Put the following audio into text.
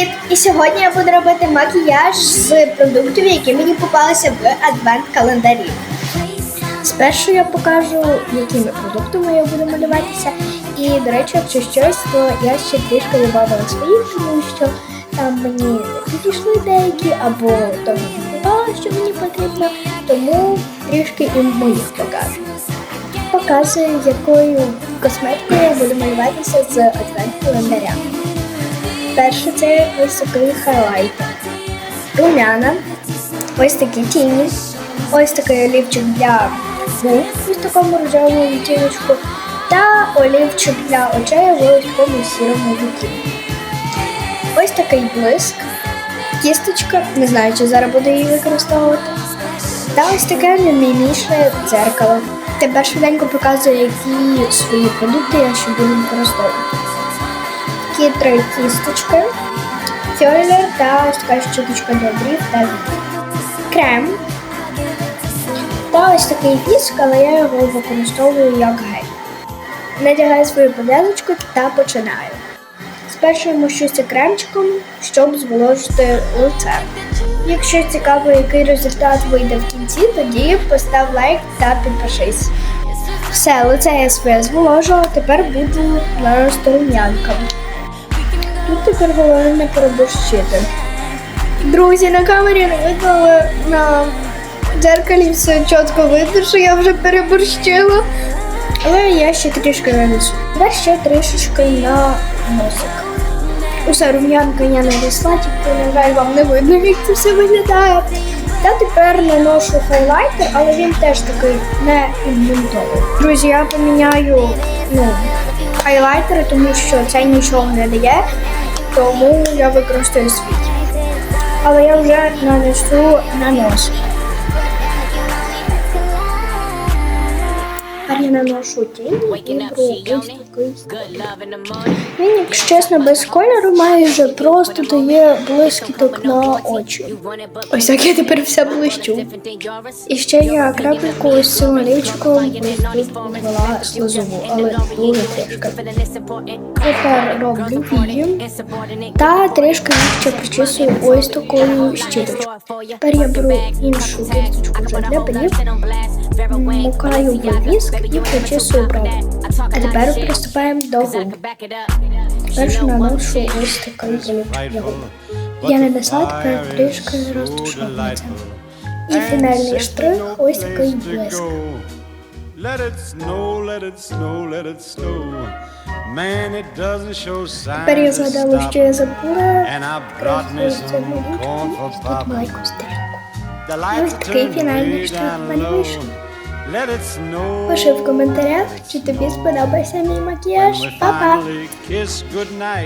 Привіт! І сьогодні я буду робити макіяж з продуктів, які мені попалися в адвент-календарі. Спершу я покажу, якими продуктами я буду малюватися. І, до речі, якщо щось, то я ще трішки додавала своїх, тому що там мені підійшли деякі, або не було, що мені потрібно, тому трішки і моїх покажу. Показую, якою косметикою я буду малюватися з адвент-календаря. Перше це ось такий хайлайтер. Румяна, ось такі тіні, ось такий олівчик для губ ось такому рожевому відтіночку та олівчик для очей в ось такому сірому відтінку. Ось такий блиск, кісточка, не знаю, чи зараз буду її використовувати. Та ось таке найміліше дзеркало. Тепер швиденько показую, які свої продукти я ще буду використовувати такі три кісточки, фьолер та ось така щіточка для брів та. Крем. Та ось такий віск, але я його використовую як гель. Надягаю свою пов'язочку та починаю. Спершу я мощуся кремчиком, щоб зволожити лице. Якщо цікаво, який результат вийде в кінці, тоді постав лайк та підпишись. Все, лице я своє зволожила, тепер буду наносити рум'янками. Тут тепер головне не переборщити. Друзі, на камері не видно, але на дзеркалі все чітко видно, що я вже переборщила. Але я ще трішки нанесу. Тепер ще трішечки на носик. Усе рум'янка я нанесла, тільки, на жаль, вам не видно, як це все виглядає. Та тепер наношу хайлайтер, але він теж такий не пігментовий. Друзі, я поміняю ну, хайлайтери, тому що це нічого не дає, тому я використаю свій. Але я вже нанесу на нос. Наношу тінь і такий. Він, якщо чесно, без кольору майже просто дає блискіток на очі. Ось так я тепер вся блищу. І ще я крапельку ось цим олівчиком ввела слизову, але дуже трішки. Тепер роблю вії та трішки ще причісую ось такою щіточкою. Тепер я беру іншу кісточку вже для брів, мукаю віск і причісую брови. А тепер приступаємо до губ. Першу наношу ось такий для. Я нанесла тепер трішки розташовується. І фінальний штрих ось такий блиск. Let it snow, let it snow, let it snow. Man, it doesn't show signs Тепер я of згадала, що я stopping. забула. And I brought me Просто some малюнки, corn for тут popping. майку стрілку. The Ось lights такий turn фінальний way штрих down в мене low. вийшов. Let it snow. Пиши в коментарях, чи тобі сподобався мій макіяж. When we Па-па! finally kiss goodnight.